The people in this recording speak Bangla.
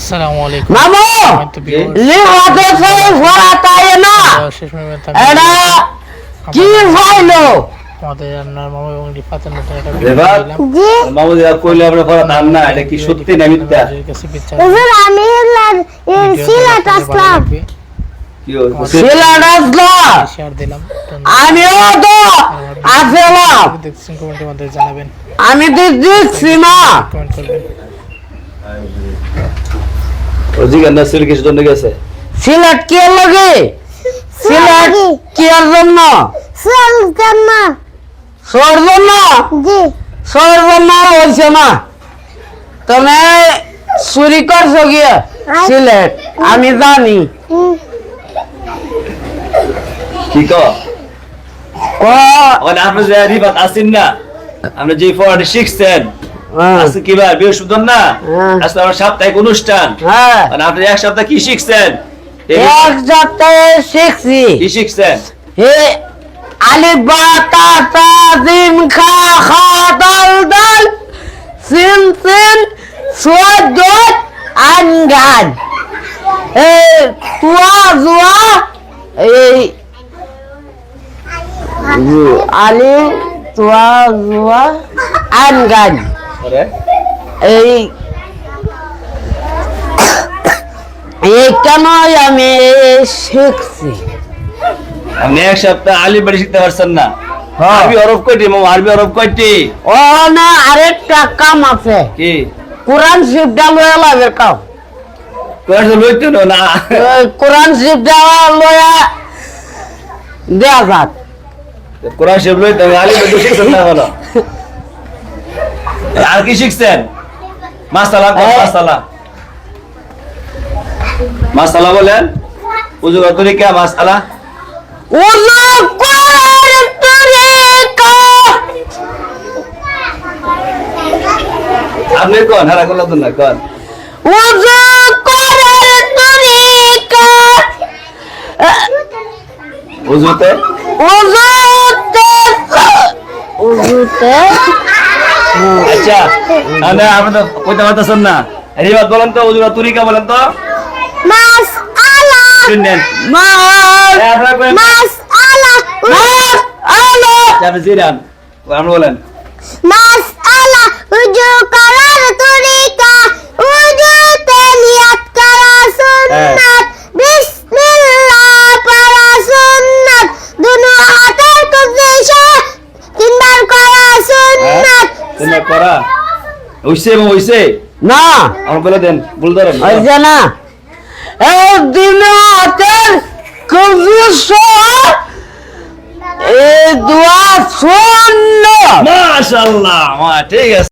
আসসালামু আলাইকুম। মামু! লি না? এটা কি ফাইলো আমাদের রান্নার মামা এবং রিফাতের নতুন একটা রেফাত? দিলাম। জি। মামু যা কইলে আমরা পড়া ধান না এটা কি সত্যি না মিথ্যা? হুজুর আমি সিলেট আসলাম আমিও তো আসলাম আমি কমেন্ট করবেন। ও জিগান না সিল কিছু জন্য গেছে? সিলেট কে লাগে? সিলেট কি এর জন্য? সর জন্য। জি। সর জন্য হয়েছে না। তুমি চুরি করছ গিয়ে সিলেট। আমি জানি। কি ক ক আপনি যে রিবাত আসেন না আমরা যে শিখছেন আজকে কি বার বৃহস্পতিবার না হ্যাঁ। আজকে আমার সাপ্তাহিক অনুষ্ঠান হ্যাঁ আর আপনি এক সপ্তাহ কি শিখছেন এই- এক সপ্তাহে শিখছি কি শিখছেন হে আলিফ বা তা তা জিম খা খা দাল দাল সিন সিন সোয়াদ দোয়াত আন গান এই তুয়া জুয়া এই আলিফ তুয়া জুয়া আন গান আরে এই আমি শিখছি। আপনি এক সপ্তাহ আলি বাড়ি শিখতে পারছেন না। হ্যাঁ। আরবি অরব কয়টি আরবি অরব কয়টি? ও না আরেকটা কাম আছে। কি? কোরআন শিবটা লয়া লাগে কাম কোরআন লইতে না। কোরআন শিবটা লয়া দেয়া যাক। কোরআন শিব লইতে আলি বাড়ি শিখছেন না বলো? আর কি শিখছেন? মাসালা। মাসালা। মাসালা বলেন। উজু তরিকা মাসালা? উজু করার তরিকা আপনি কোন হারা করলাম তো না কোন। উজু করার তরিকা উজুতে? উজুতে উজুতে। আচ্ছা না আপনি তো কইতে পারতেছেন না। রিবাদ বলেন তো উজু তরিকা বলেন তো। মাস আলা। শুনেন। মাস এই মাস আলা। আপনি জিরান আপনি বলেন। মাস সুন্নাত তুমি করা। হইছে হইছে? না। আমার বলে দেন বল ধরেন। হইছে না। এই দিনে হাতের কবিশ এই দোয়া শূন্য। মাশাআল্লাহ ঠিক আছে।